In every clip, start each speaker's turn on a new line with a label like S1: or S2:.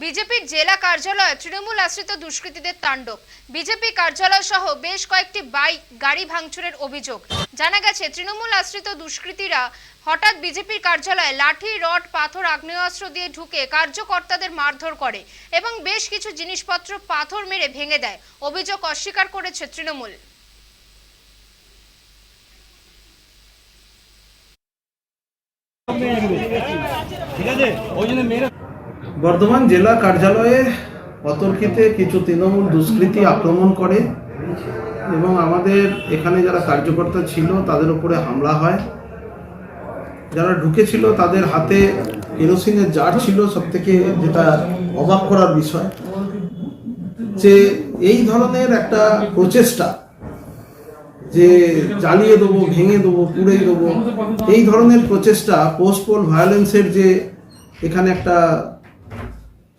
S1: বিজেপির জেলা কার্যালয়ে তৃণমূল আশ্রিত দুষ্কৃতীদের তাণ্ডব। বিজেপি কার্যালয় সহ বেশ কয়েকটি বাইক গাড়ি ভাঙচুরের অভিযোগ। জানা গেছে, তৃণমূল আশ্রিত দুষ্কৃতীরা হঠাৎ বিজেপির কার্যালয়ে লাঠি, রড, পাথর, আগ্নেয়াস্ত্র দিয়ে ঢুকে কার্যকর্তাদের মারধর করে এবং বেশ কিছু জিনিসপত্র পাথর মেরে ভেঙে দেয়। অভিযোগ অস্বীকার করেছে তৃণমূল।
S2: ঠিক আছে? ওই জন্য মেয়েরা
S3: বর্ধমান জেলা কার্যালয়ে অতর্কিতে কিছু তৃণমূল দুষ্কৃতি আক্রমণ করে এবং আমাদের এখানে যারা কার্যকর্তা ছিল তাদের উপরে হামলা হয়। যারা ঢুকেছিল তাদের হাতে কেরোসিনের জার ছিল সব থেকে যেটা অবাক করার বিষয়। যে এই ধরনের একটা প্রচেষ্টা যে জ্বালিয়ে দেবো, ভেঙে দেবো, পুড়ে দেবো, এই ধরনের প্রচেষ্টা পোস্টপোল ভায়োলেন্সের যে এখানে একটা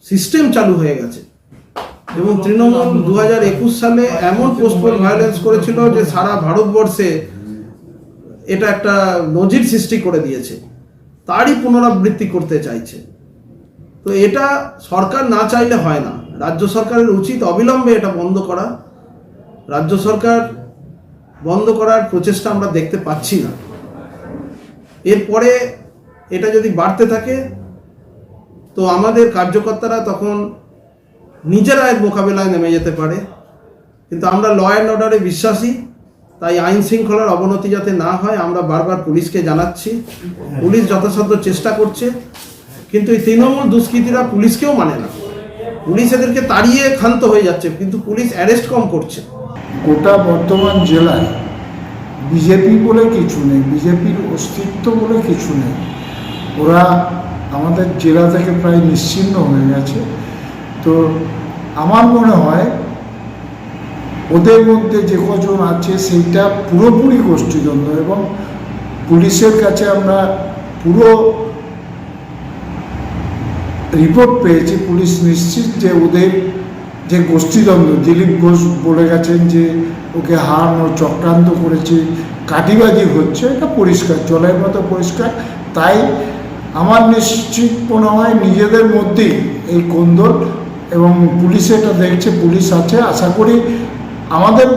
S3: সিস্টেম চালু হয়ে গেছে। এবং তৃণমূল দু হাজার একুশ সালে এমন পোস্টপোল ভায়োলেন্স করেছিল যে সারা ভারতবর্ষে এটা একটা নজির সৃষ্টি করে দিয়েছে। তারই পুনরাবৃত্তি করতে চাইছে। তো এটা সরকার না চাইলে হয় না। রাজ্য সরকারের উচিত অবিলম্বে এটা বন্ধ করা। রাজ্য সরকার বন্ধ করার প্রচেষ্টা আমরা দেখতে পাচ্ছি না। এরপরে এটা যদি বাড়তে থাকে তো আমাদের কার্যকর্তারা তখন নিজেরা এর মোকাবেলায় নেমে যেতে পারে। কিন্তু আমরা ল অ্যান্ড অর্ডারে বিশ্বাসী, তাই আইন শৃঙ্খলার অবনতি যাতে না হয়, আমরা বারবার পুলিশকে জানাচ্ছি। পুলিশ যথাসাধ্য চেষ্টা করছে, কিন্তু এই তৃণমূল দুষ্কৃতীরা পুলিশকেও মানে না। পুলিশ এদেরকে তাড়িয়ে ক্ষান্ত হয়ে যাচ্ছে, কিন্তু পুলিশ অ্যারেস্ট কম করছে।
S4: গোটা বর্ধমান জেলায় বিজেপি বলে কিছু নেই, বিজেপির অস্তিত্ব বলে কিছু নেই। ওরা আমাদের জেলা থেকে প্রায় নিশ্চিহ্ন হয়ে গেছে। তো আমার মনে হয় ওদের মধ্যে যে কজন আছে সেইটা পুরোপুরি গোষ্ঠীদ্বন্দ্ব এবং পুলিশের কাছে আমরা পুরো রিপোর্ট পেয়েছি। পুলিশ নিশ্চিত যে ওদের যে গোষ্ঠীদ্বন্দ্ব, দিলীপ ঘোষ বলে গেছেন যে ওকে হারানো চক্রান্ত করেছে কাটিবাজি হচ্ছে, এটা পরিষ্কার, জলের মতো পরিষ্কার। তাই আমার নিশ্চিত মনে হয় নিজেদের মধ্যেই এই কোন্দল এবং পুলিশ এটা দেখছে, পুলিশ আছে। আশা করি আমাদের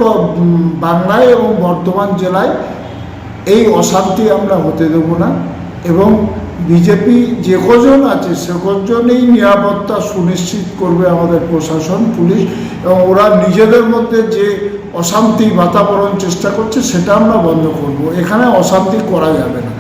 S4: বাংলায় এবং বর্ধমান জেলায় এই অশান্তি আমরা হতে দেব না এবং বিজেপি যে কজন আছে, সে কজনেই নিরাপত্তা সুনিশ্চিত করবে আমাদের প্রশাসন, পুলিশ এবং ওরা নিজেদের মধ্যে যে অশান্তি বাতাবরণ চেষ্টা করছে, সেটা আমরা বন্ধ করব। এখানে অশান্তি করা যাবে না।